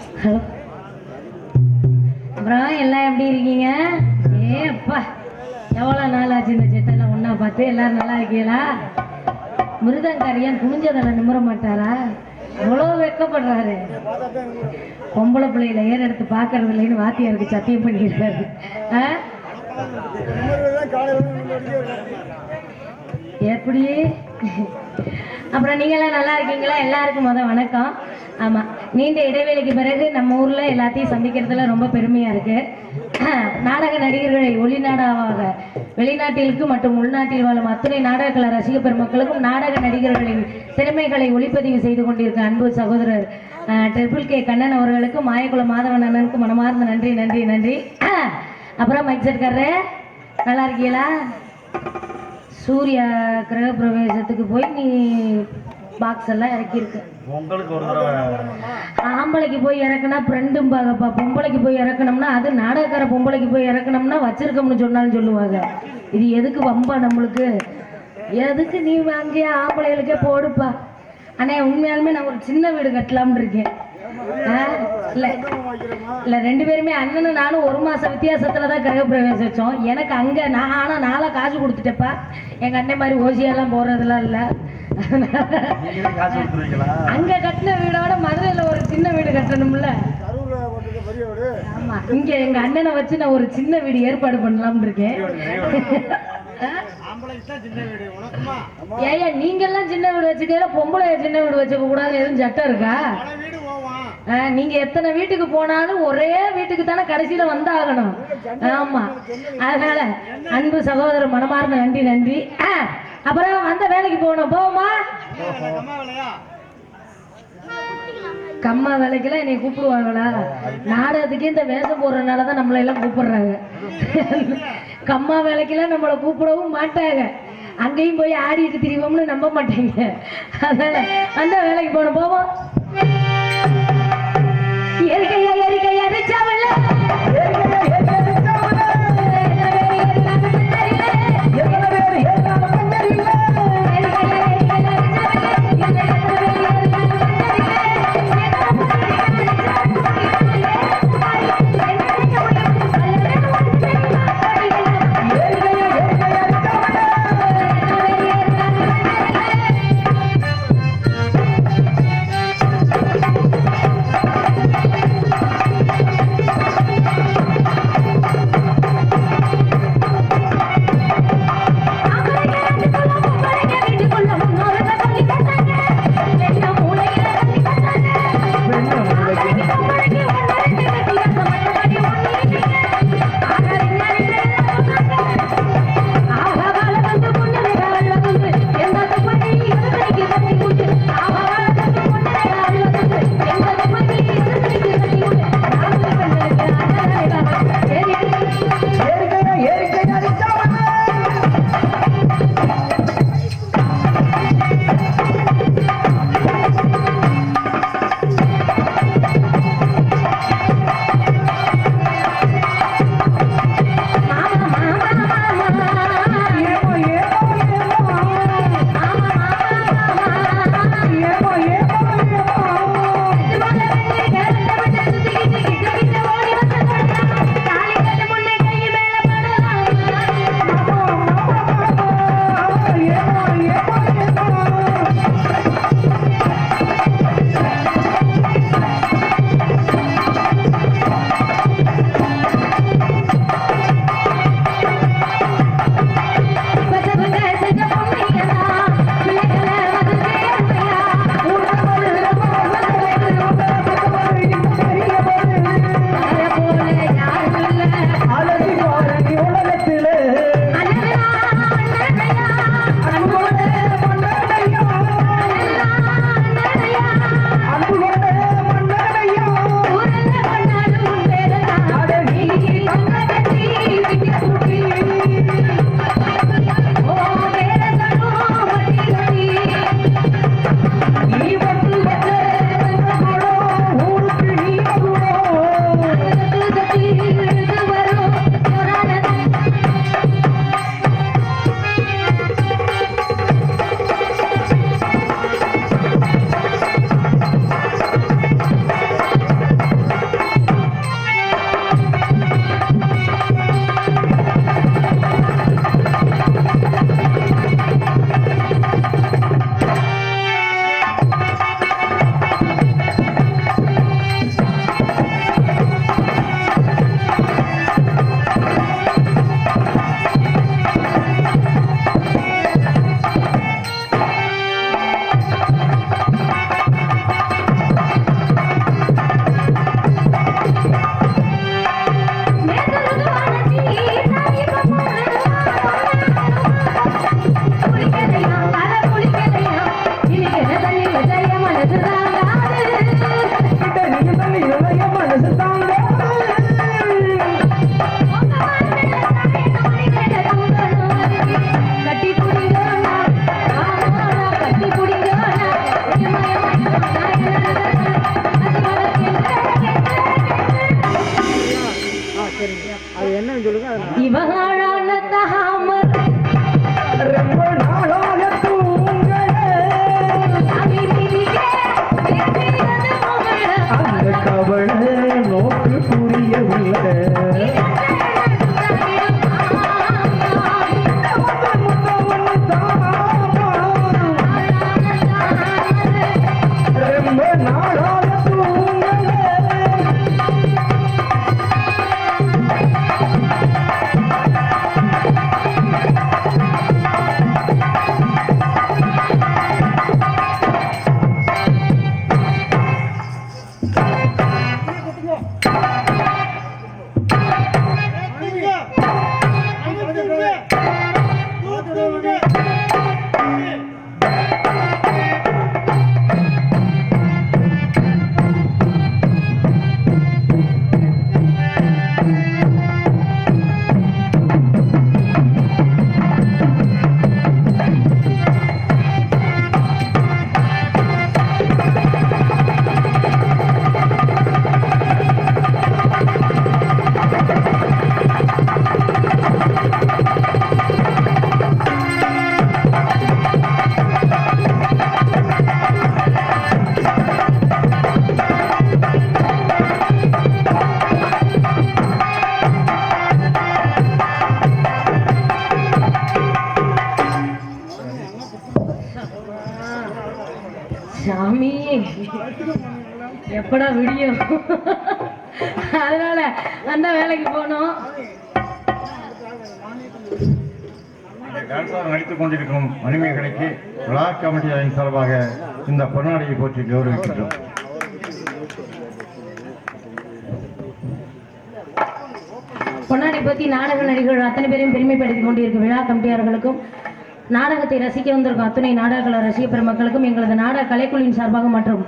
Hello அப்புறம் எல்லாம் எப்படி இருக்கீங்க? ஏ அப்பா. எவ்வளோ நாள் ஆச்சு இந்த செட்டெல்லாம் ஒன்றா பார்த்து? எல்லாரும் நல்லா இருக்கீங்களா? மிருதங்காரியன் குனிஞ்சதில் நிமிர மாட்டாரா? அவ்வளோ வெக்கப்படுறாரு. பொம்பளை பிள்ளையில ஏற எடுத்து பார்க்கறது இல்லைன்னு வாத்தியாருக்கு சத்தியம் பண்ணியிருக்காரு ஆ? எப்படி அப்புறம் நீங்களாம் நல்லா இருக்கீங்களா? எல்லாருக்கும் முத வணக்கம். ஆமாம் நீண்ட இடைவேளைக்கு பிறகு நம்ம ஊரில் எல்லாத்தையும் சந்திக்கிறதுல ரொம்ப பெருமையாக இருக்குது நாடக நடிகர்களை ஒளிநாடாவாக வெளிநாட்டிற்கு மற்றும் உள்நாட்டில் வாழும் அத்துணை நாடகக்கலை ரசிக பெருமக்களுக்கும் நாடக நடிகர்களின் திறமைகளை ஒளிப்பதிவு செய்து கொண்டிருக்க அன்பு சகோதரர் ட்ரிபிள் கே கண்ணன் அவர்களுக்கும் மாயக்குளம் மாதவன் அண்ணனுக்கும் மனமார்ந்த நன்றி நன்றி நன்றி. அப்புறம் மைக் செட்காரரு நல்லா இருக்கீங்களா? சூர்யா கிரக பிரவேசத்துக்கு போய் நீ பாக்ஸ் எல்லாம் இறக்கியிருக்க. உங்களுக்கு ஒரு தடவை. ஆம்பளைக்கு போய் இறக்குனா ஃப்ரெண்டும் பாகப்பா பொம்பளைக்கு போய் இறக்கணும்னா அது நாடகக்கார பொம்பளைக்கு போய் இறக்கணும்னா வச்சிருக்கோம்னு சொன்னாலும் சொல்லுவாங்க. இது எதுக்கு வம்பா நம்மளுக்கு? எதுக்கு நீ அங்கேயே ஆம்பளைகளுக்கே போடுப்பா? அண்ணே உண்மையாலுமே நான் ஒரு சின்ன வீடு கட்டலாம்னு இருக்கேன். இல்ல. இல்ல ரெண்டு பேருமே அண்ணனும் நானும் ஒரு மாசம் வித்தியாசத்துல தான் கிரக பிரவேசம் வச்சோம் எனக்கு அங்க நான் ஆனா நாளா காசு கொடுத்துட்டேப்பா. எங்க அண்ணன் மாதிரி ஓசியெல்லாம் போடுறதெல்லாம் இல்ல. அங்க கட்டின வீடோட மதுரையில ஒரு சின்ன வீடு கட்டணும்ல. ஆமா. இங்க எங்க அண்ணனை வச்சு நான் ஒரு சின்ன வீடு ஏற்பாடு பண்ணலாம்னு இருக்கேன். ஏயா நீங்க எல்லாம் சின்ன வீடு வச்சுக்கல பொம்பளை சின்ன வீடு வச்சுக்க கூடாது எதுவும் சட்டம் இருக்கா? நீங்க எத்தனை வீட்டுக்கு போனாலும் ஒரே வீட்டுக்கு தானே கடைசியில வந்தாகணும். ஆமா. அதனால அன்பு சகோதரர் மனமார்ந்த நன்றி நன்றி. ஆ, அப்புறம் அந்த வேலைக்கு போகணும். போவோமா? கம்மா வேலைக்கெல்லாம் என்னை கூப்பிடுவாங்களா நாடகத்துக்கே இந்த வேஷம் போடுறதுனால தான் நம்மளை எல்லாம் கூப்பிடுறாங்க. கம்மா வேலைக்கெல்லாம் நம்மளை கூப்பிடவும் மாட்டாங்க. அங்கேயும் போய் ஆடிட்டு திரிவோம்னு நம்ப மாட்டாங்க. அதனால அந்த வேலைக்கு போகணும். போவோம். சாமி. எப்படா விடியும்? அதனால அந்த வேலைக்கு போனோம் நடித்துக் கொண்டிருக்கும் மணிமேகலைக்கு விழா கமிட்டியின் சார்பாக இந்த பொன்னாடியை போற்றி கௌரவிக்கின்றோம். பொன்னாடி பத்தி நாடக நடிகர்கள் அத்தனை பேரையும் பெருமைப்படுத்திக் கொண்டிருக்கும் விழா கமிட்டியாளர்களுக்கும் நாடகத்தை ரசிக்க வந்திருக்கும் அத்துணை நாடக கலை ரசிக பெருமக்களுக்கும் எங்களது நாடக கலைக்குழுவின் சார்பாக மற்றும்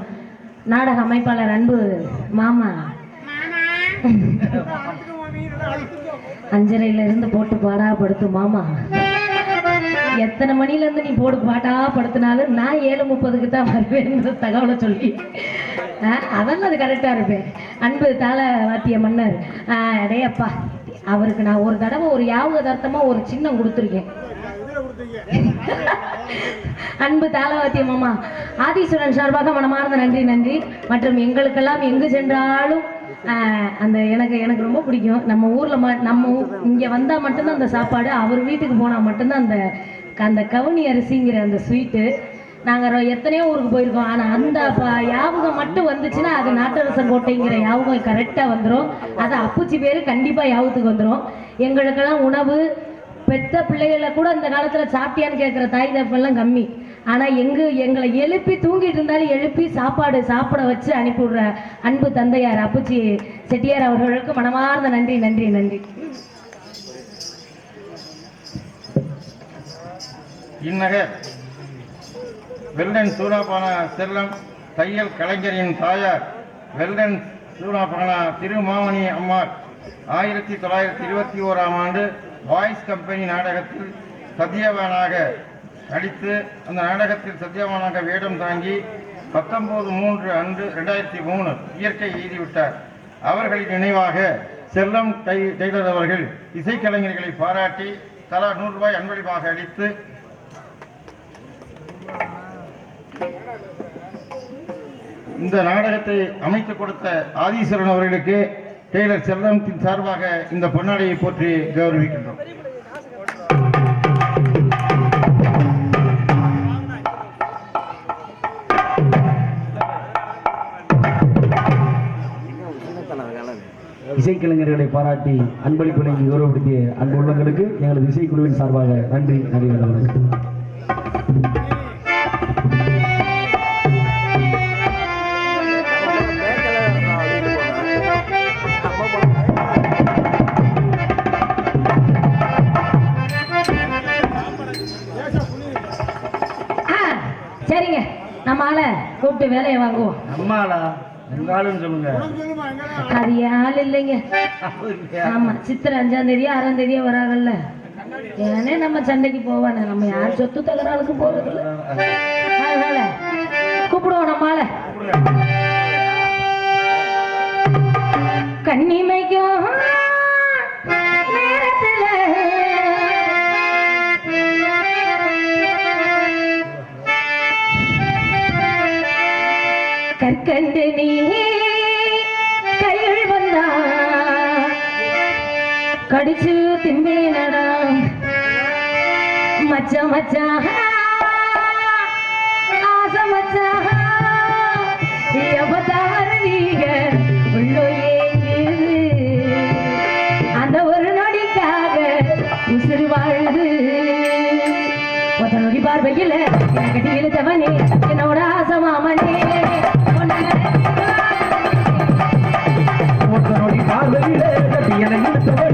நாடக அமைப்பாளர் அன்பு மாமா. அஞ்சரையில இருந்து போட்டு பாடா படுத்து மாமா. எத்தனை மணில இருந்து நீ போட்டு பாட்டா படுத்தினாலும் நான் ஏழு முப்பதுக்கு தான் வருவேன்ற தகவலை சொல்லி. ஆஹ், அதெல்லாம் அது கரெக்டா இருப்பேன். அன்பு தாள வாத்திய மன்னர் ஆஹ், அவருக்கு நான் ஒரு தடவை ஒரு யாபகதார்த்தமா ஒரு சின்னம் கொடுத்துருக்கேன். அன்பு தாளவாத்திய மாமா ஆதீஸ்வரன் சார்பாக மனமார்ந்த நன்றி நன்றி. மற்றும் எங்களுக்கெல்லாம் எங்கு சென்றாலும் அந்த எனக்கு எனக்கு ரொம்ப பிடிக்கும். நம்ம ஊர்ல ம நம்ம ஊ- இங்க வந்தா மட்டும்தான் அந்த சாப்பாடு அவர் வீட்டுக்கு போனா மட்டும்தான் அந்த அந்த கவுனி அரிசிங்கிற அந்த ஸ்வீட்டு நாங்கள் எத்தனையோ ஊருக்கு போயிருக்கோம். ஆனால் அந்த யாபகம் மட்டும் வந்துச்சுன்னா அது நாட்டரசன் கோட்டைங்கிற யாபகம் கரெக்டாக வந்துடும் அது அப்புச்சி பேர் கண்டிப்பாக யாபத்துக்கு வந்துடும் எங்களுக்கெல்லாம் உணவு பெத்த பிள்ளைகளை கூட இந்த காலத்துல சாப்பிட்டியான்னு கேட்குற தாய் தப்பெல்லாம் கம்மி. ஆனா எங்க எங்களை எழுப்பி தூங்கிட்டு இருந்தாலும் எழுப்பி சாப்பாடு சாப்பிட வச்சு அனுப்பிவிடுற அன்பு தந்தையார் அப்புச்சி செட்டியார் அவர்களுக்கு மனமார்ந்த நன்றி நன்றி நன்றி. இந்நகர் வெள்ளன் சூடாபான செல்லம் தையல் கலைஞரின் தாயார் வெள்ளன் சூடாபான திருமாமணி அம்மாள். ஆயிரத்தி தொள்ளாயிரத்தி இருபத்தி ஓராம் ஆண்டு வாய்ஸ் கம்பெனி நாடகத்தில் சத்யவானாக நடித்து அந்த நாடகத்தில் சத்யவானாக வேடம் தாங்கி பத்தொன்பது மூன்று அன்று ரெண்டாயிரத்தி மூணு இயற்கை எய்திவிட்டார் அவர்களின் நினைவாக செல்லம் டை டெய்லர் அவர்கள் இசைக்கலைஞர்களை பாராட்டி தலா நூறு ரூபாய் அன்பளிப்பாக அளித்து இந்த நாடகத்தை அமைத்துக் கொடுத்த ஆதீஸ்வரன் அவர்களுக்கு டெய்லர் செல்வத்தின் சார்பாக இந்த பொன்னாடையை போற்றி கௌரவிக்கின்றோம் இசைக்கலைஞர்களை பாராட்டி அன்பளிப்பு வழங்கி கௌரவப்படுத்திய அன்பு உள்ளங்களுக்கு எங்களது இசைக்குழுவின் சார்பாக நன்றி நன்றி வணக்கம். வேலையை வாங்குவோம் உங்காலும் சொல்லுங்க. அது ஆள் இல்லைங்க. ஆமா சித்திரை அஞ்சாம் தேதியா ஆறாம் தேதியா வராங்கல்ல. ஏனே நம்ம சண்டைக்கு போவானே நம்ம யார் சொத்து தகராளுக்கு போறது இல்ல அதனால கூப்பிடுவோம் நம்ம ஆளை கண்ணிமைக்கும் கடிச்சு திம்பினடா மச்சா மச்சா ஆச மச்சா எவதா வருவீங்க உள்ளோ அந்த ஒரு நொடிக்காக உசுறு வாழுது ஒத்த நொடி பார்வையில் கட்டி இழுத்தவனே என்னோட ஆசமாமனே ஒத்த நொடி பார்வையில் கட்டி என இழுத்தவனே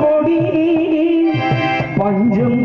கொடி பஞ்சம்